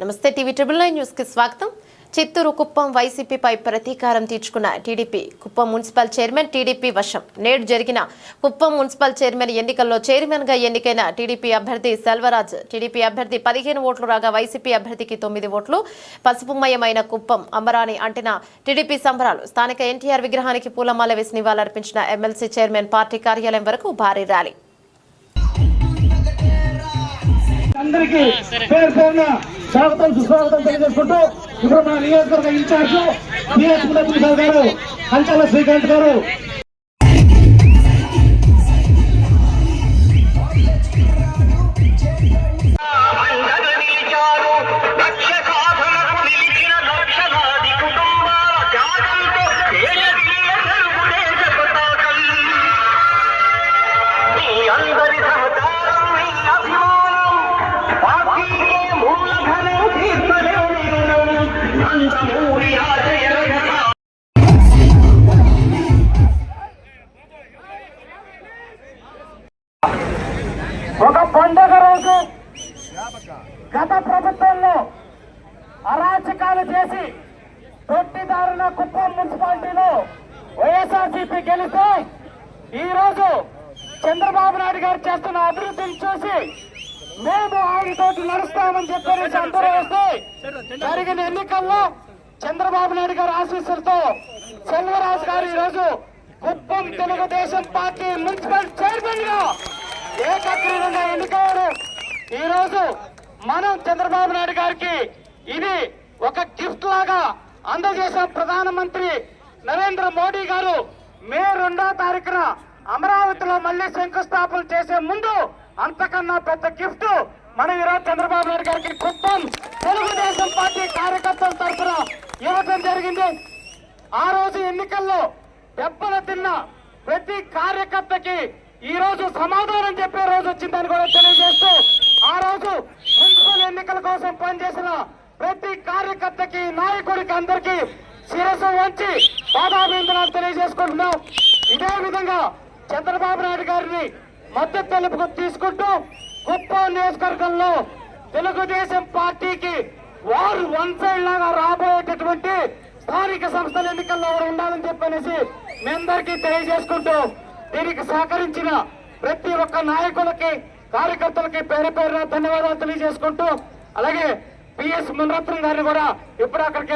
నమస్తే TV triple nine న్యూస్కి స్వాగతం. చిత్తూరు కుప్పం వైసీపీపై ప్రతీకారం తీర్చుకున్న TDP Kuppam municipal chairman TDP వశం. నేడు జరిగిన కుప్పం మున్సిపల్ చైర్మన్ ఎన్నికల్లో చైర్మన్గా ఎన్నికైన టీడీపీ అభ్యర్థి సెల్వరాజ్ టీడీపీ అభ్యర్థి పదిహేను ఓట్లు రాగా వైసీపీ అభ్యర్థికి తొమ్మిది ఓట్లు పసుపుమయమైన కుప్పం అమరాని అంటిన టీడీపీ సంబరాలు స్థానిక ఎన్టీఆర్ విగ్రహానికి పూలమాల వేసి నివాళులర్పించిన ఎమ్మెల్సీ చైర్మన్ పార్టీ కార్యాలయం వరకు భారీ ర్యాలీ. స్వాగతం సుస్వాగతం తెలియజేసుకుంటూ ఇప్పుడు మన నియోజకవర్గ ఇన్ఛార్జ్ బిఎస్ గారు అంచాల శ్రీకాంత్ గారు. ఒక పండుగ రోజు గత ప్రభుత్వంలో అరాచకాలు చేసి తొట్టిదారుల కుప్పం మున్సిపాలిటీలో వైఎస్ఆర్సీపీ గెలిస్తే ఈ రోజు చంద్రబాబు నాయుడు గారు చేస్తున్న అభివృద్ధిని చూసి మేము ఆయనతోటి నడుస్తామని చెప్పేసి అందరూ వస్తే జరిగిన ఎన్నికల్లో చంద్రబాబు నాయుడు గారి ఆశీస్సులతో సెల్వరాజు గారు ఈ రోజు కుప్పం తెలుగుదేశం పార్టీ మున్సిపల్ చైర్మన్గా ఏకగ్రీవంగా ఎన్నికయ్యారు. ఈ రోజు మనం చంద్రబాబు నాయుడు గారికి ఇది ఒక గిఫ్ట్ లాగా అందజేశాం ప్రధానమంత్రి నరేంద్ర మోడీ గారు మే రెండో తారీఖున అమరావతిలో మళ్ళీ శంకుస్థాపన చేసే ముందు అంతకన్నా పెద్ద గిఫ్ట్ మన ఈరోజు చంద్రబాబు నాయుడు గారికి కుప్పం. తెలుగుదేశం పార్టీ కార్యకర్తల తరఫున ఇవ్వటం జరిగింది. ఆ రోజు ఎన్నికల్లో దెబ్బలు తిన్న ప్రతి కార్యకర్తకి ఈ రోజు సమాధానం చెప్పే రోజు వచ్చిందని కూడా తెలియజేస్తూ ఆ రోజు మున్సిపల్ ఎన్నికల కోసం పనిచేసిన ప్రతి కార్యకర్తకి నాయకుడికి అందరికీ శిరస్సు వంచి పాదాభిందనాలు తెలియజేసుకుంటున్నాం. ఇదే విధంగా చంద్రబాబు నాయుడు గారిని మద్దతు తెలుపుకు తీసుకుంటూ కుప్పం నియోజకవర్గంలో తెలుగుదేశం పార్టీకి వారు వన్ సైడ్ లాగా రాబోయేటటువంటి స్థానిక సంస్థల ఎన్నికల్లో కూడా ఉండాలని చెప్పనేసి మీ అందరికీ తెలియజేసుకుంటూ దీనికి సహకరించిన ప్రతి ఒక్క నాయకులకి కార్యకర్తలకి పేరు పేరున ధన్యవాదాలు తెలియజేసుకుంటూ అలాగే పిఎస్ మునరత్నం గారిని కూడా ఇప్పుడు అక్కడికి